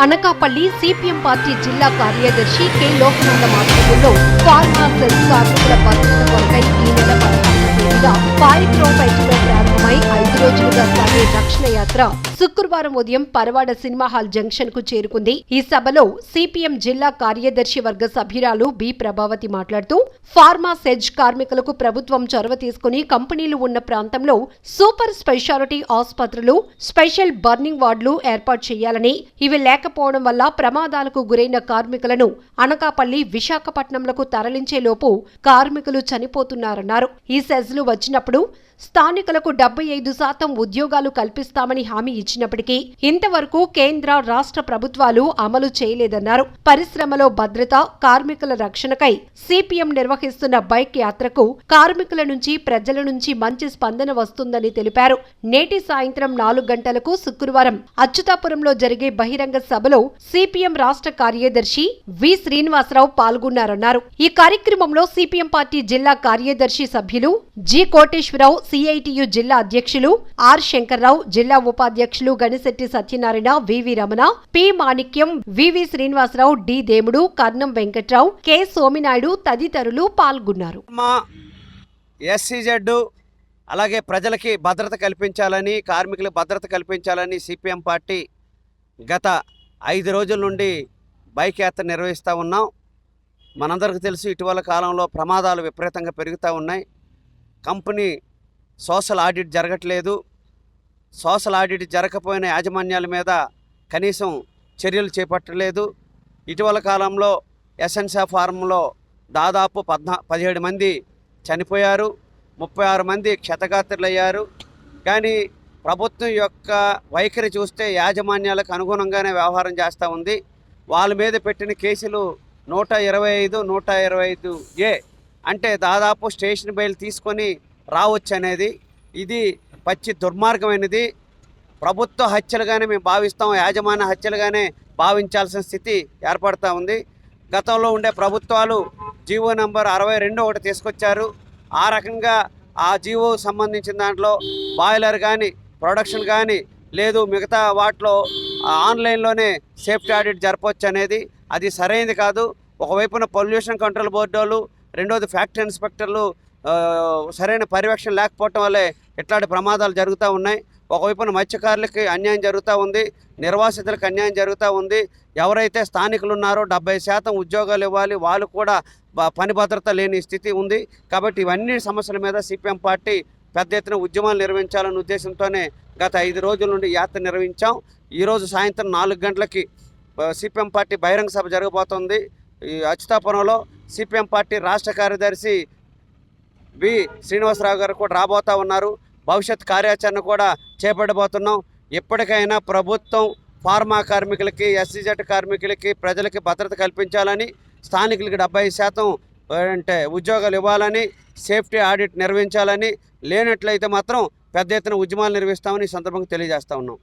Anakapalli CPM party జిల్లా కార్యదర్శి K. లోకనందం ఆధ్వర్యంలో ఫార్మా సెల్ కార్మికుల భద్రత కొరకై ఈ నెల పదహారు తేదీన పారిక్రోపేటలో ప్రారంభమై ఐదు రోజులుగా సాగే రక్షణ యాత్ర శుక్రవారం ఉదయం పరవాడ సినిమా హాల్ జంక్షన్కు చేరుకుంది. ఈ సభలో సిపిఎం జిల్లా కార్యదర్శి వర్గ సభ్యురాలు బి ప్రభావతి మాట్లాడుతూ ఫార్మా సెజ్ కార్మికులకు ప్రభుత్వం చొరవ తీసుకుని కంపెనీలు ఉన్న ప్రాంతంలో సూపర్ స్పెషాలిటీ ఆసుపత్రులు స్పెషల్ బర్నింగ్ వార్డులు ఏర్పాటు చేయాలని ఇవి లేకపోవడం వల్ల ప్రమాదాలకు గురైన కార్మికులను అనకాపల్లి విశాఖపట్నంలకు తరలించేలోపు కార్మికులు చనిపోతున్నారన్నారు. ఈ సెజ్లు వచ్చినప్పుడు స్థానికులకు డెబ్బై ఐదు శాతం ఉద్యోగాలు కల్పిస్తామని హామీ ఇచ్చినప్పటికీ ఇంతవరకు కేంద్ర రాష్ట్ర ప్రభుత్వాలు అమలు చేయలేదన్నారు. పరిశ్రమలో భద్రత కార్మికుల రక్షణకై సిపిఎం నిర్వహిస్తున్న బైక్ యాత్రకు కార్మికుల నుంచి ప్రజల నుంచి మంచి స్పందన వస్తుందని తెలిపారు. నేటి సాయంత్రం నాలుగు గంటలకు శుక్రవారం అచ్యుతాపురంలో జరిగే బహిరంగ సభలో సిపిఎం రాష్ట్ర కార్యదర్శి వి. శ్రీనివాసరావు పాల్గొన్నారన్నారు. ఈ కార్యక్రమంలో సిపిఎం పార్టీ జిల్లా కార్యదర్శి సభ్యులు జి. కోటేశ్వరరావు సిఐటియు జిల్లా అధ్యక్షులు ఆర్. శంకర్రావు జిల్లా ఉపాధ్యక్షులు Ganishetti Satyanarayana VV Ramana P Manikyam VV Srinivasarao D Demudu Karnam Venkatrao K Sominaidu తదితరులు పాల్గొన్నారు. మా ఎస్సీజెడ్ అలాగే ప్రజలకి భద్రత కల్పించాలని కార్మికులకు భద్రత కల్పించాలని సిపిఎం పార్టీ గత ఐదు రోజుల నుండి బైక్ యాత్ర నిర్వహిస్తూ ఉన్నాం. మనందరికీ తెలుసు ఇటీవల కాలంలో ప్రమాదాలు విపరీతంగా పెరుగుతూ ఉన్నాయి. కంపెనీ సోషల్ ఆడిట్ జరగట్లేదు. సోషల్ ఆడిట్ జరగకపోయిన యాజమాన్యాల మీద కనీసం చర్యలు చేపట్టలేదు. ఇటీవల కాలంలో ఎస్ఎన్సా ఫారంలో దాదాపు పద్నా పదిహేడు మంది చనిపోయారు. ముప్పై ఆరు మంది క్షతగాత్రులయ్యారు. కానీ ప్రభుత్వం యొక్క వైఖరి చూస్తే యాజమాన్యాలకు అనుగుణంగానే వ్యవహారం చేస్తూ ఉంది. వాళ్ళ మీద పెట్టిన కేసులు నూట ఇరవై ఐదు నూట ఇరవై ఐదు ఏ అంటే దాదాపు స్టేషన్ బయలు తీసుకొని రావచ్చు అనేది ఇది పచ్చి దుర్మార్గమైనది. ప్రభుత్వ హత్యలుగానే మేము భావిస్తాం యాజమాన్య హత్యలుగానే భావించాల్సిన స్థితి ఏర్పడతా ఉంది. గతంలో ఉండే ప్రభుత్వాలు జీవో నంబర్ అరవై రెండు ఒకటి తీసుకొచ్చారు. ఆ రకంగా ఆ జీవో సంబంధించిన దాంట్లో బాయిలర్ కానీ ప్రొడక్షన్ కానీ లేదు. మిగతా వాటిలో ఆన్లైన్లోనే సేఫ్టీ ఆడిట్ జరపవచ్చు అనేది అది సరైనది కాదు. ఒకవైపున పొల్యూషన్ కంట్రోల్ బోర్డు వాళ్ళు రెండోది ఫ్యాక్టరీ ఇన్స్పెక్టర్లు సరైన పర్యవేక్షణ లేకపోవటం వల్లే ఇట్లాంటి ప్రమాదాలు జరుగుతూ ఉన్నాయి. ఒకవైపున మత్స్యకారులకి అన్యాయం జరుగుతూ ఉంది. నిర్వాసితులకు అన్యాయం జరుగుతూ ఉంది. ఎవరైతే స్థానికులు ఉన్నారో డెబ్బై శాతం ఉద్యోగాలు ఇవ్వాలి. వాళ్ళు కూడా పని భద్రత లేని స్థితి ఉంది. కాబట్టి ఇవన్నీ సమస్యల మీద సిపిఎం పార్టీ పెద్ద ఎత్తున ఉద్యమాలు నిర్వహించాలనే ఉద్దేశంతోనే గత ఐదు రోజుల నుండి యాత్ర నిర్వహించాం. ఈరోజు సాయంత్రం నాలుగు గంటలకి సిపిఎం పార్టీ బహిరంగ సభ జరగబోతోంది. ఈ అచ్యుతాపురంలో సిపిఎం పార్టీ రాష్ట్ర కార్యదర్శి వి శ్రీనివాసరావు గారు కూడా రాబోతా ఉన్నారు. భవిష్యత్ కార్యాచరణ కూడా చేపట్టబోతున్నాం. ఎప్పటికైనా ప్రభుత్వం ఫార్మా కార్మికులకి ఎస్సీజెడ్ కార్మికులకి ప్రజలకి భద్రత కల్పించాలని స్థానికులకి డెబ్బై శాతం అంటే ఉద్యోగాలు ఇవ్వాలని సేఫ్టీ ఆడిట్ నిర్వహించాలని లేనట్లయితే మాత్రం పెద్ద ఎత్తున ఉద్యమాలు నిర్వహిస్తామని ఈ సందర్భంగా తెలియజేస్తా ఉన్నాం.